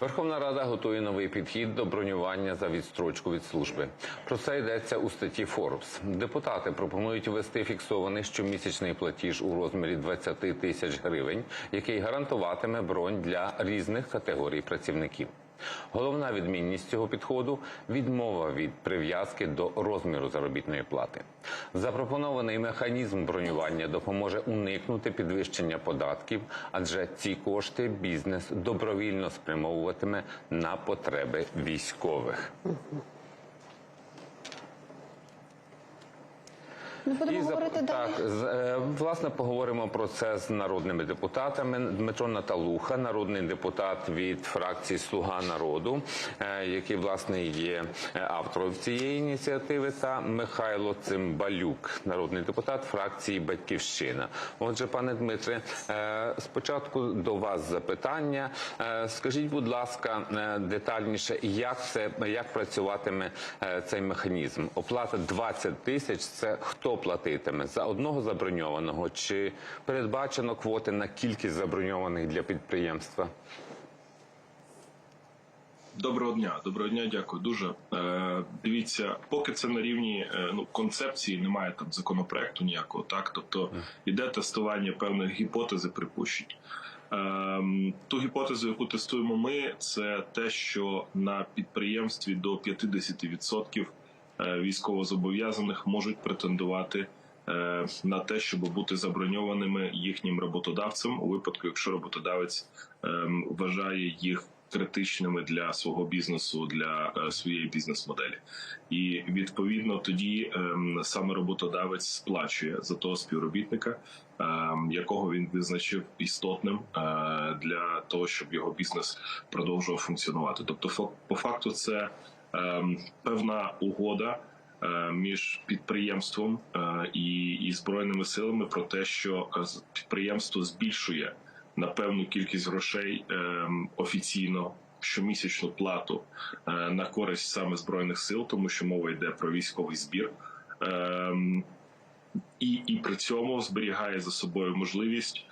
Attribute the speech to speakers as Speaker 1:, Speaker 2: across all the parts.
Speaker 1: Верховна Рада готує новий підхід до бронювання за відстрочку від служби. Про це йдеться у статті Форбс. Депутати пропонують ввести фіксований щомісячний платіж у розмірі 20 тисяч гривень, який гарантуватиме бронь для різних категорій працівників. Головна відмінність цього підходу відмова від прив'язки до розміру заробітної плати. Запропонований механізм бронювання допоможе уникнути підвищення податків, адже ці кошти бізнес добровільно спрямовуватиме на потреби військових.
Speaker 2: Ми будемо
Speaker 1: І за-
Speaker 2: говорити далі.
Speaker 1: так, з- е, власне поговоримо про це з народними депутатами. Дмитро Наталуха, народний депутат від фракції Слуга народу, е, який власне є е, автором цієї ініціативи, та Михайло Цимбалюк, народний депутат фракції Батьківщина. Отже, пане Дмитре, спочатку до вас запитання. Скажіть, будь ласка, детальніше, як це як працюватиме цей механізм? Оплата 20 тисяч. Це хто платитиме за одного заброньованого? Чи передбачено квоти на кількість заброньованих для підприємства?
Speaker 3: Доброго дня, доброго дня, дякую дуже. Е, дивіться, поки це на рівні е, ну концепції, немає там законопроекту ніякого, так тобто іде тестування певних гіпотез і припущень. Ем, ту гіпотезу, яку тестуємо ми, це те, що на підприємстві до 50% е, військовозобов'язаних можуть претендувати е, на те, щоб бути заброньованими їхнім роботодавцем у випадку, якщо роботодавець ем, вважає їх критичними для свого бізнесу, для е, своєї бізнес-моделі, і відповідно тоді ем, саме роботодавець сплачує за того співробітника, ем, якого він визначив істотним е, для того, щоб його бізнес продовжував функціонувати. Тобто, по факту, це певна угода. е, Між підприємством е, і, і збройними силами про те, що е, підприємство збільшує на певну кількість грошей ем, офіційно щомісячну плату на користь саме збройних сил, тому що мова йде про військовий збір. Ем, і, і при цьому зберігає за собою можливість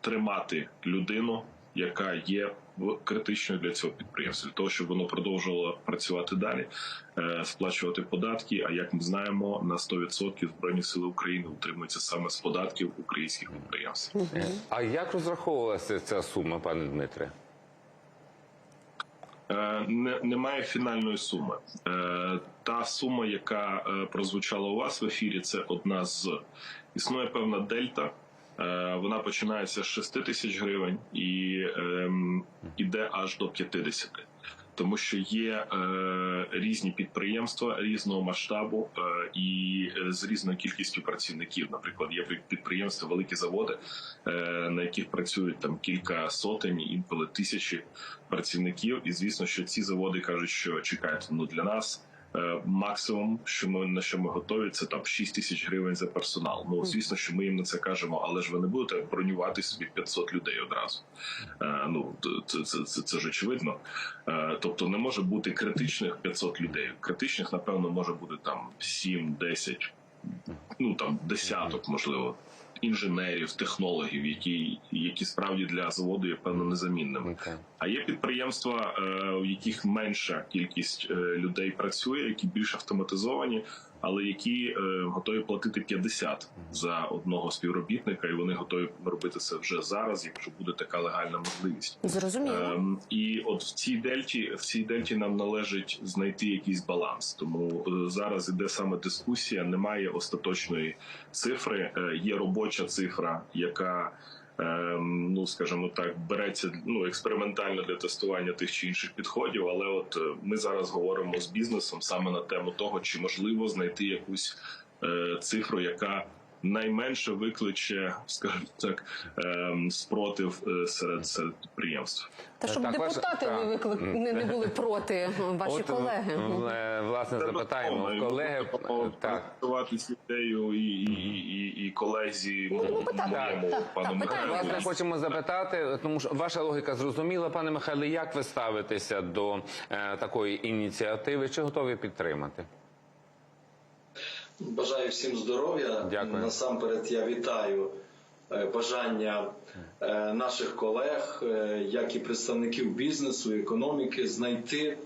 Speaker 3: тримати людину, яка є критичною для цього підприємства, для того, щоб воно продовжувало працювати далі, е, сплачувати податки. А як ми знаємо, на 100% збройні сили України утримуються саме з податків українських підприємств.
Speaker 1: Е, А як розраховувалася ця сума, пане Дмитре?
Speaker 3: Е, немає фінальної суми. Та сума, яка прозвучала у вас в ефірі, це одна з існує певна дельта. Е, Вона починається з 6 тисяч гривень і ем, іде аж до 50. Тому що є е, різні підприємства різного масштабу е, і е, з різною кількістю працівників. Наприклад, є підприємства, великі заводи, е, на яких працюють там кілька сотень, інколи тисячі працівників. І звісно, що ці заводи кажуть, що чекайте, ну для нас. Е, Максимум, що ми на що ми готові, це там 6 тисяч гривень за персонал. Ну звісно, що ми їм на це кажемо, але ж ви не будете бронювати собі 500 людей одразу. Е, Ну це, це, це, це ж очевидно. Е, Тобто не може бути критичних 500 людей. Критичних, напевно, може бути там 7-10, ну там десяток, можливо, інженерів, технологів, які, які справді для заводу є певно незамінними.
Speaker 1: Okay.
Speaker 3: А є підприємства, е, в яких менша кількість е, людей працює, які більш автоматизовані, але які е, готові платити 50 за одного співробітника, і вони готові робити це вже зараз, якщо буде така легальна можливість.
Speaker 2: Зрозуміло.
Speaker 3: Ем, і от в цій дельті в цій дельті нам належить знайти якийсь баланс. Тому е, зараз іде саме дискусія. Немає остаточної цифри. Е, є робоча цифра, яка ну скажімо так, береться ну експериментально для тестування тих чи інших підходів. Але от е, ми зараз говоримо з бізнесом саме на тему того, чи можливо знайти якусь е, цифру, яка найменше викличе, скажімо так, ем, спротив е, серед серед підприємств.
Speaker 2: Та щоб
Speaker 1: так,
Speaker 2: депутати
Speaker 1: так.
Speaker 2: не виклик не, не були проти ваші
Speaker 1: От,
Speaker 2: колеги.
Speaker 1: е, власне, запитаємо колеги.
Speaker 3: з ідеєю і, і, і, і, колезі
Speaker 2: Будемо
Speaker 3: моєму пану. Михайлу.
Speaker 1: Власне, хочемо запитати, тому що ваша логіка зрозуміла, пане Михайле, як ви ставитеся до е, такої ініціативи? Чи готові підтримати?
Speaker 4: Бажаю всім здоров'я.
Speaker 1: Дякую.
Speaker 4: Насамперед я вітаю е, бажання е, наших колег, е, як і представників бізнесу, економіки, знайти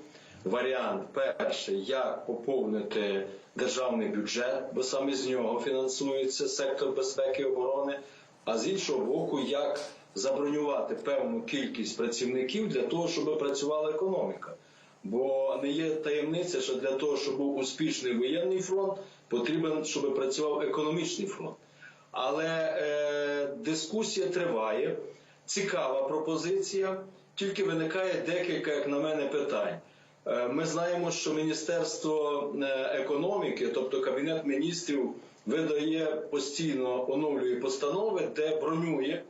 Speaker 4: варіант перший, як поповнити державний бюджет, бо саме з нього фінансується сектор безпеки і оборони. А з іншого боку, як забронювати певну кількість працівників для того, щоб працювала економіка. Бо не є таємниця, що для того, щоб був успішний воєнний фронт, потрібен, щоб працював економічний фронт. Але е, дискусія триває, цікава пропозиція, тільки виникає декілька, як на мене, питань. Е, Ми знаємо, що Міністерство е, економіки, тобто Кабінет міністрів, видає постійно оновлює постанови, де бронює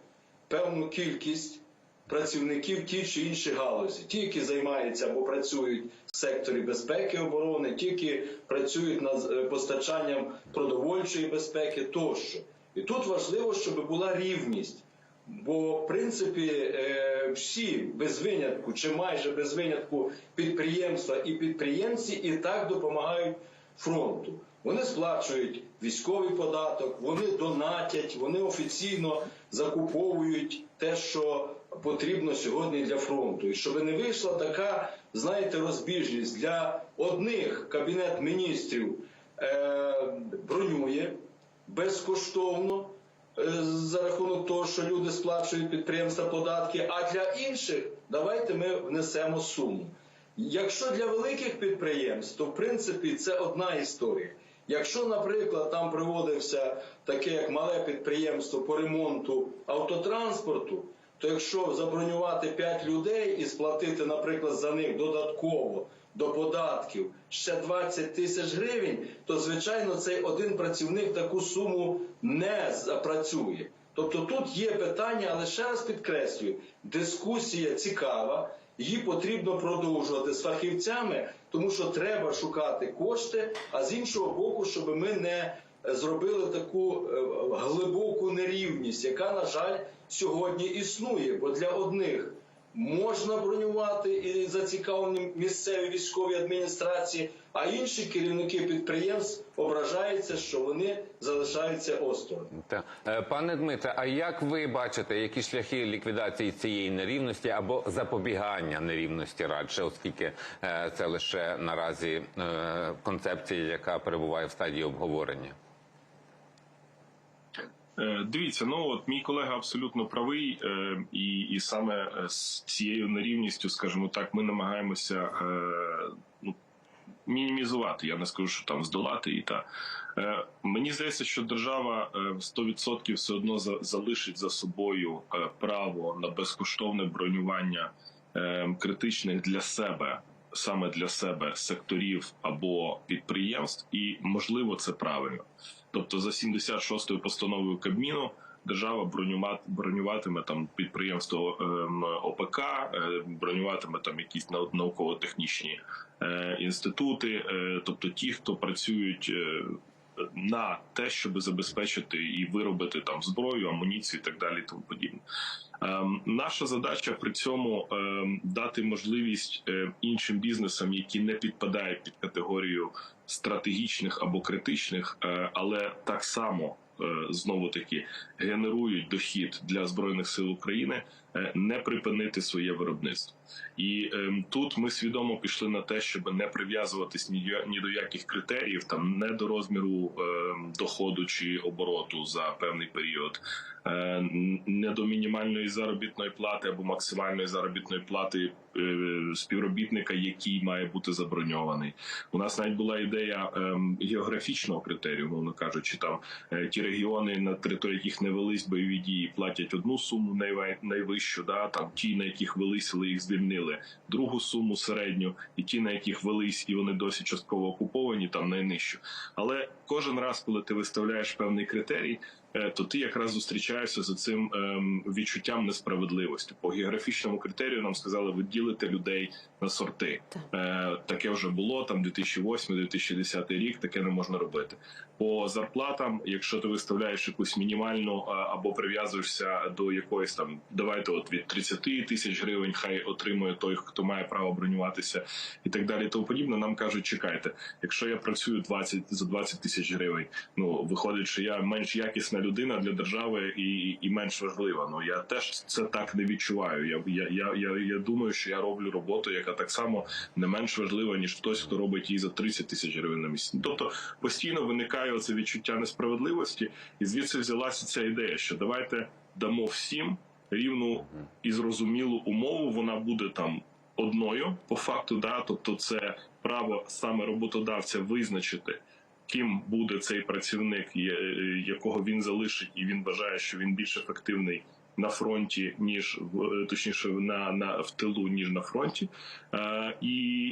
Speaker 4: певну кількість працівників ті чи інші галузі, ті, які займаються або працюють в секторі безпеки оборони, ті, які працюють над е, постачанням продовольчої безпеки тощо. І тут важливо, щоб була рівність. Бо, в принципі, е, всі без винятку, чи майже без винятку підприємства і підприємці і так допомагають фронту. Вони сплачують військовий податок, вони донатять, вони офіційно закуповують те, що потрібно сьогодні для фронту. І щоб не вийшла така, знаєте, розбіжність для одних кабінет міністрів е, бронює безкоштовно е, за рахунок того, що люди сплачують підприємства податки, а для інших давайте ми внесемо суму. Якщо для великих підприємств, то в принципі це одна історія. Якщо, наприклад, там приводився таке як мале підприємство по ремонту автотранспорту, то якщо забронювати 5 людей і сплатити, наприклад, за них додатково до податків ще 20 тисяч гривень, то звичайно цей один працівник таку суму не запрацює. Тобто тут є питання, але ще раз підкреслюю, дискусія цікава, її потрібно продовжувати з фахівцями, тому що треба шукати кошти, а з іншого боку, щоб ми не зробили таку е, глибоку нерівність, яка, на жаль, сьогодні існує. Бо для одних можна бронювати і зацікавлені місцеві військові адміністрації, а інші керівники підприємств ображаються, що вони залишаються осторонь.
Speaker 1: Та. Е, Пане Дмитре, а як ви бачите, які шляхи ліквідації цієї нерівності або запобігання нерівності радше, оскільки е, це лише наразі е, концепція, яка перебуває в стадії обговорення?
Speaker 3: Е, Дивіться, ну от мій колега абсолютно правий, е, і, і саме е, з цією нерівністю, скажімо так, ми намагаємося ну, мінімізувати. Я не скажу, що там здолати і та. Мені здається, що держава в 100% все одно за- залишить за собою право на безкоштовне бронювання критичних для себе. Саме для себе секторів або підприємств, і можливо це правильно. Тобто за 76-ю постановою Кабміну держава бронюватиме там підприємство ем, ОПК, е, бронюватиме там якісь нау- науково-технічні е, інститути, е, тобто ті, хто працюють. На те, щоб забезпечити і виробити там зброю, амуніцію і так далі, тому подібне. Ем, наша задача при цьому ем, дати можливість е, іншим бізнесам, які не підпадають під категорію стратегічних або критичних, е, але так само знову таки генерують дохід для збройних сил України, е, не припинити своє виробництво. І ем, тут ми свідомо пішли на те, щоб не прив'язуватись ні, до- яких критеріїв, там не до розміру ем, доходу чи обороту за певний період, е, не до мінімальної заробітної плати або максимальної заробітної плати е, співробітника, який має бути заброньований. У нас навіть була ідея ем, географічного критерію, мовно кажучи, там е, ті регіони, на території яких не велись бойові дії, платять одну суму найвищу, да там ті, на яких велись, але їх звільнили, другу суму середню, і ті, на яких велись, і вони досі частково окуповані, там найнижчу. Але кожен раз, коли ти виставляєш певний критерій, е, то ти якраз зустрічаєшся з цим ем, відчуттям несправедливості. По географічному критерію нам сказали, ви ділите людей на сорти. Е, таке вже було там 2008-2010 рік. Таке не можна робити. По зарплатам, якщо ти виставляєш якусь мінімальну або прив'язуєшся до якоїсь там, давайте от від 30 тисяч гривень, хай отримує той, хто має право бронюватися, і так далі. Тому подібне. Нам кажуть, чекайте, якщо я працюю 20 за 20 тисяч тисяч гривень. Ну виходить, що я менш якісна людина для держави і, і менш важлива. Ну я теж це так не відчуваю. Я, я, я, я, я думаю, що я роблю роботу, яка так само не менш важлива, ніж хтось, хто робить її за 30 тисяч гривень на місяць. Тобто постійно виникає оце відчуття несправедливості, і звідси взялася ця ідея, що давайте дамо всім рівну і зрозумілу умову. Вона буде там одною по факту, да, тобто це право саме роботодавця визначити. Ким буде цей працівник, якого він залишить, і він вважає, що він більш ефективний на фронті, ніж в точніше на, на в тилу, ніж на фронті, е, і,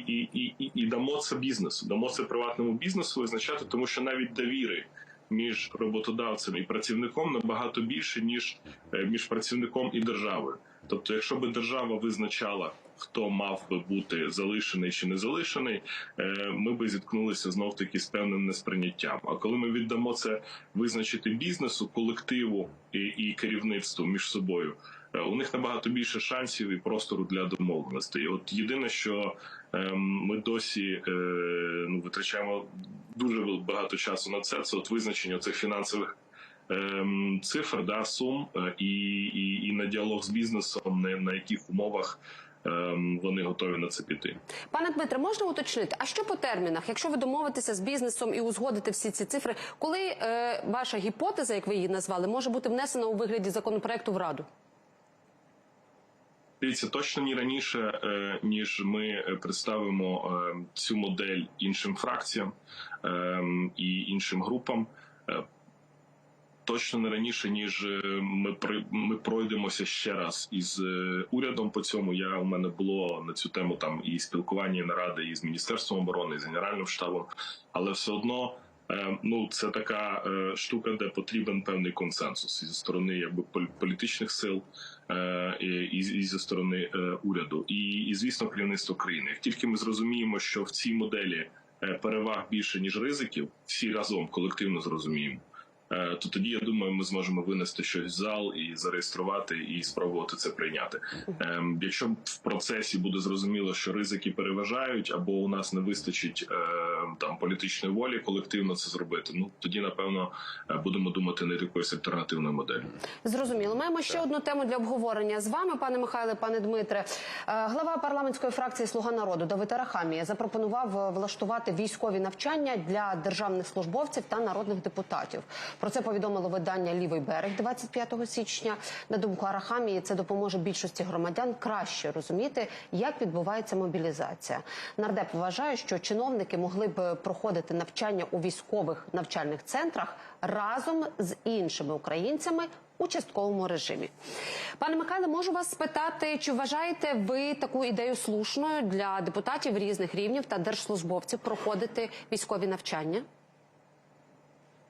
Speaker 3: і, і, і, і дамо це бізнесу, дамо це приватному бізнесу визначати, тому що навіть довіри між роботодавцем і працівником набагато більше ніж е, між працівником і державою. Тобто, якщо би держава визначала, хто мав би бути залишений чи не залишений, е, ми би зіткнулися знов таки з певним несприйняттям. А коли ми віддамо це визначити бізнесу, колективу і, і керівництву між собою, е, у них набагато більше шансів і простору для домовленостей. От єдине, що ем, ми досі е, ну, витрачаємо дуже багато часу на це. Це от визначення цих фінансових ем, цифр, да, сум і, і, і на діалог з бізнесом, на, на яких умовах вони готові на це піти.
Speaker 2: Пане Дмитре, можна уточнити, а що по термінах? Якщо ви домовитеся з бізнесом і узгодите всі ці цифри, коли е, ваша гіпотеза, як ви її назвали, може бути внесена у вигляді законопроекту в раду?
Speaker 3: Дивіться, точно ні раніше, е, ніж ми е, представимо е, цю модель іншим фракціям е, і іншим групам. Точно не раніше, ніж е, ми при- ми пройдемося ще раз із е, урядом по цьому. Я у мене було на цю тему там і спілкування, і наради і з міністерством оборони, і з генеральним штабом, але все одно. е, Ну, це така штука, де потрібен певний консенсус і зі сторони якби пол- політичних сил, і, і, зі сторони уряду, і, і звісно, керівництво країни. Як тільки ми зрозуміємо, що в цій моделі переваг більше ніж ризиків, всі разом колективно зрозуміємо. Е, То тоді я думаю, ми зможемо винести щось в зал і зареєструвати і спробувати це прийняти. Ем, Якщо в процесі буде зрозуміло, що ризики переважають, або у нас не вистачить е, там політичної волі колективно це зробити. Ну тоді напевно е, будемо думати над якоюсь альтернативною моделлю.
Speaker 2: Зрозуміло. Маємо ще одну тему для обговорення з вами, пане Михайле, пане Дмитре. Е, Глава парламентської фракції Слуга народу Давид Арахамія запропонував е, влаштувати військові навчання для державних службовців та народних депутатів. Про це повідомило видання Лівий берег 25 січня. На думку Арахамії, це допоможе більшості громадян краще розуміти, як відбувається мобілізація. Нардеп вважає, що чиновники могли б проходити навчання у військових навчальних центрах разом з іншими українцями у частковому режимі. Пане Михайле, можу вас спитати, чи вважаєте ви таку ідею слушною для депутатів різних рівнів та держслужбовців проходити військові навчання?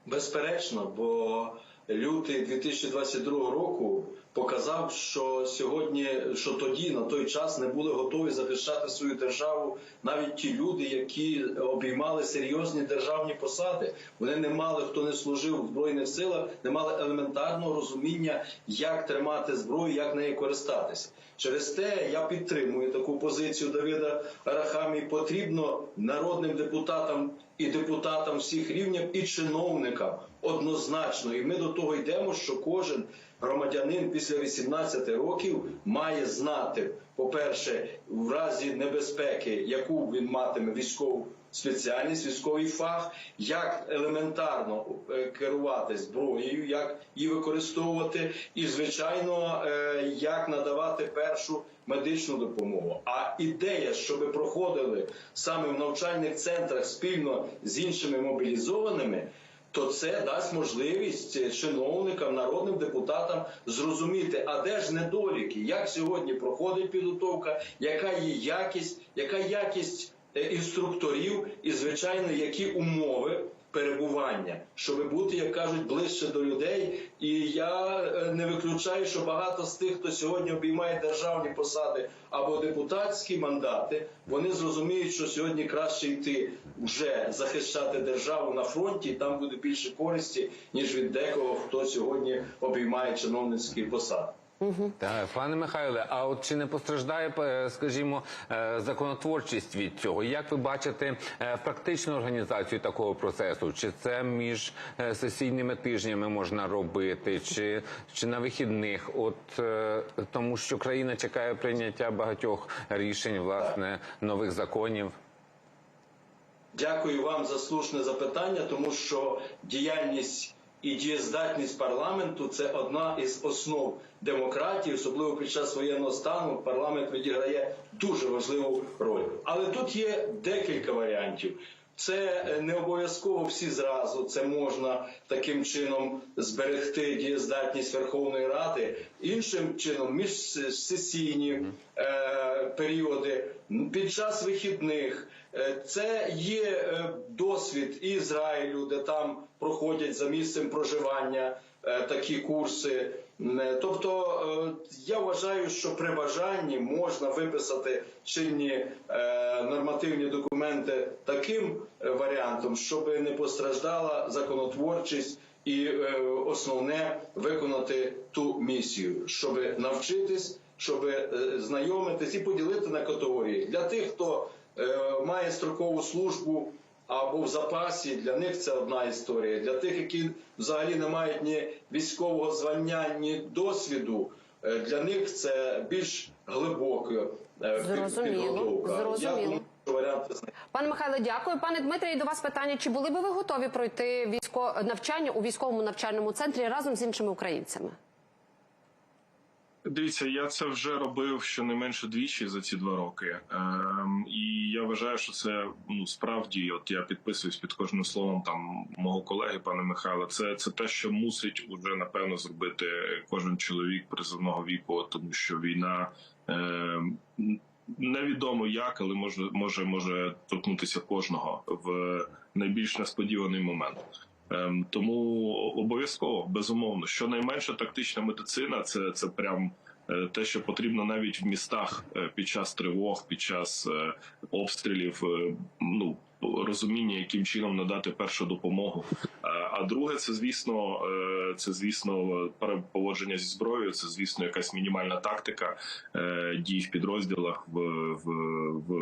Speaker 4: Безперечно, бо лютий 2022 року показав, що сьогодні, що тоді на той час не були готові захищати свою державу навіть ті люди, які обіймали серйозні державні посади. Вони не мали хто не служив в збройних силах, не мали елементарного розуміння, як тримати зброю, як нею користатися. Через те я підтримую таку позицію Давида Арахамі. Потрібно народним депутатам і депутатам всіх рівнів, і чиновникам однозначно. І ми до того йдемо, що кожен громадянин після 18 років має знати, по-перше, в разі небезпеки, яку він матиме військову спеціальність, військовий фах, як елементарно е, керувати зброєю, як її використовувати, і звичайно, е, як надавати першу медичну допомогу. А ідея, щоб проходили саме в навчальних центрах спільно з іншими мобілізованими. То це дасть можливість чиновникам, народним депутатам зрозуміти, а де ж недоліки, як сьогодні проходить підготовка, яка є якість, яка якість е, інструкторів, і звичайно, які умови перебування, щоб бути, як кажуть, ближче до людей. І я е, не виключаю, що багато з тих, хто сьогодні обіймає державні посади або депутатські мандати, вони зрозуміють, що сьогодні краще йти вже захищати державу на фронті, і там буде більше користі, ніж від декого, хто сьогодні обіймає чиновницькі посади.
Speaker 1: Так, пане Михайле, а от чи не постраждає, е, скажімо, е, законотворчість від цього? Як ви бачите е, практичну організацію такого процесу? Чи це між сесійними тижнями можна робити, чи, чи на вихідних? От тому, що країна чекає прийняття багатьох рішень, власне, нових законів.
Speaker 4: Дякую вам за слушне запитання, тому що діяльність і дієздатність парламенту це одна із основ демократії, особливо під час воєнного стану. Парламент відіграє дуже важливу роль. Але тут є декілька варіантів. Це е, не обов'язково всі зразу. Це можна таким чином зберегти дієздатність Верховної Ради. Іншим чином, міжсесійні е, періоди під час вихідних. Е, Це є е, досвід Ізраїлю, де там проходять за місцем проживання такі курси. Е, Тобто е, я вважаю, що при бажанні можна виписати чинні е, нормативні документи таким е, варіантом, щоб не постраждала законотворчість. І е, основне виконати ту місію, щоб навчитись, щоб е, знайомитись і поділити на категорії для тих, хто е, має строкову службу або в запасі. Для них це одна історія. Для тих, які взагалі не мають ні військового звання, ні досвіду. е, Для них це більш глибока е,
Speaker 2: Зрозуміло,
Speaker 4: підготовка.
Speaker 2: Зрозуміло. Пане Михайло, дякую. Пане Дмитре, і до вас питання: чи були би ви готові пройти військо навчання у військовому навчальному центрі разом з іншими українцями?
Speaker 3: Дивіться, я це вже робив щонайменше двічі за ці два роки. Ем, і я вважаю, що це ну справді, от я підписуюсь під кожним словом там мого колеги, пана Михайла. Це, це те, що мусить уже напевно зробити кожен чоловік призовного віку, тому що війна. Ем, Невідомо як, але може може може торкнутися кожного в найбільш несподіваний момент. Ем, тому обов'язково безумовно, щонайменше тактична медицина це, це прям е, те, що потрібно навіть в містах е, під час тривог, під час е, обстрілів. Ну розуміння, яким чином надати першу допомогу. А друге, це звісно, це звісно пере- поводження зі зброєю. Це звісно якась мінімальна тактика дій в підрозділах в, в, в,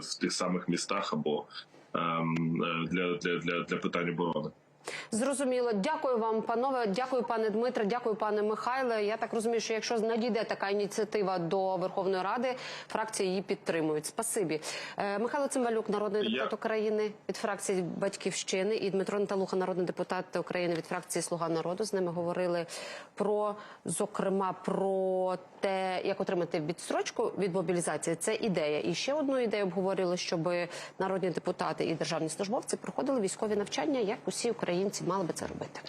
Speaker 3: в тих самих містах або для, для, для, для питань оборони.
Speaker 2: Зрозуміло. Дякую вам, панове. Дякую, пане Дмитре. Дякую, пане Михайле. Я так розумію, що якщо надійде така ініціатива до Верховної Ради, фракції її підтримують. Спасибі. Е, Михайло Цимбалюк, народний
Speaker 3: Я-
Speaker 2: депутат України від фракції Батьківщини, і Дмитро Наталуха, народний депутат України від фракції Слуга народу. З ними говорили про зокрема про те, як отримати відстрочку від мобілізації. Це ідея. І ще одну ідею обговорили, щоб народні депутати і державні службовці проходили військові навчання, як усі українці мали би це робити.